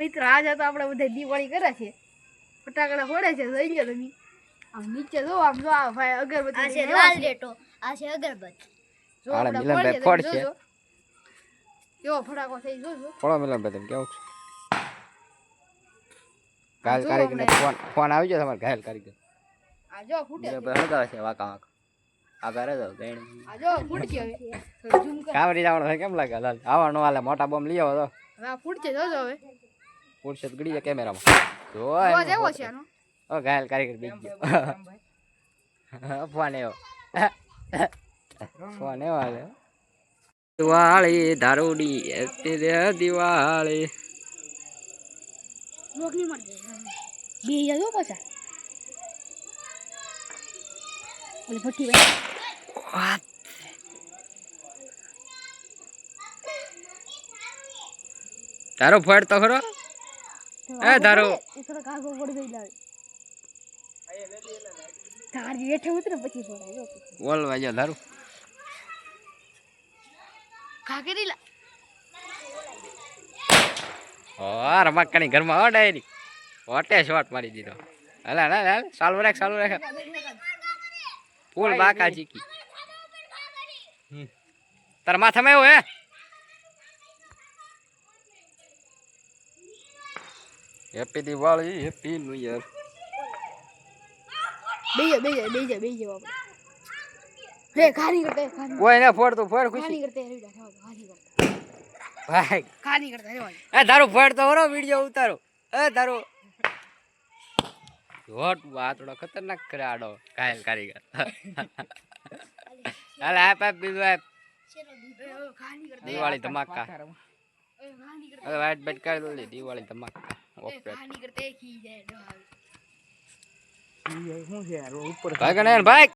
મિત્ર આજે તો આપણે બધા દિવાળી કરે છે. ફટાકડા ફોડે છે જોઈ લો તમે. આમ નીચે જો આમ જો આ ભાઈ અગરબત્તી આ છે લાલ ડેટો આ છે અગરબત્તી. જો આપણે મિલનભાઈ ફોડશે. જોજો. કેવો ફટાકો થઈ જોજો. ફોડો મિલન ભાઈ તમે કેવું છે? ઘાયલ કારીગરને ફોન ફોન આવી ગયો તમારે ઘાયલ કારીગર. આ જો ફૂટે છે. ભાઈ હળગાવે છે વાંકા વાકા. આ ઘરે જો બેન આ જો ફૂટશે હવે. ઝૂમ કર. કાવરી જવાનું કેમ લાગે? લાલ. આવાનો હાલે મોટા બોમ્બ લઈ આવો તો. હવે આ ફૂટશે જોજો હવે. પૂરશે તો ગડી જાય કેમેરામાં જો અવાજ આવ્યો છે આનો ઓ ઘાયલ કારીગર બીજ ગયો ફોન એવો ફોન એવો હાલે દિવાળી દારૂડી એતી રે દિવાળી લોક નહીં મળે બે જજો પાછા ઓલી ભઠ્ઠી ભાઈ તારો ફળ તો ખરો એ ધારો એ થોડો કાગો પડી ગઈ લાવે તારી હેઠે ઉતરે પછી છોડાય જો બોલ વાજો ધારું કાકેરી લા ઓ રમકડાની ઘરમાં હો ડાયરી હોટે શોટ મારી દીધો હાલે હાલે હાલે ચાલુ રાખ ચાલુ રાખ ફૂલ બાકા ચીકી હમ. તારા માથામાં એવું હે happy Diwali happy new year બેજો બેજો બેજો બીજો આપણે હે ખાની કરતે કોઈ ને ફોડ તો ફોડ ખાની ખુશી કરતે રેડા ખાની કરતે. ભાઈ. ખાની કરતે રે ભાઈ. એ તારું ફોડ તો હરો વિડિયો ઉતારો. એ તારું. હોટ વાતડો ખતરનાક કરે આડો. કાયલ કારીગર. હાલે આપ આપ બીજું આપ. ખાની દિવાળી ધમાકા. ખાની હવે બેટ કરી દો દિવાળી ધમાકા. ભાઈ ગણેન ભાઈ!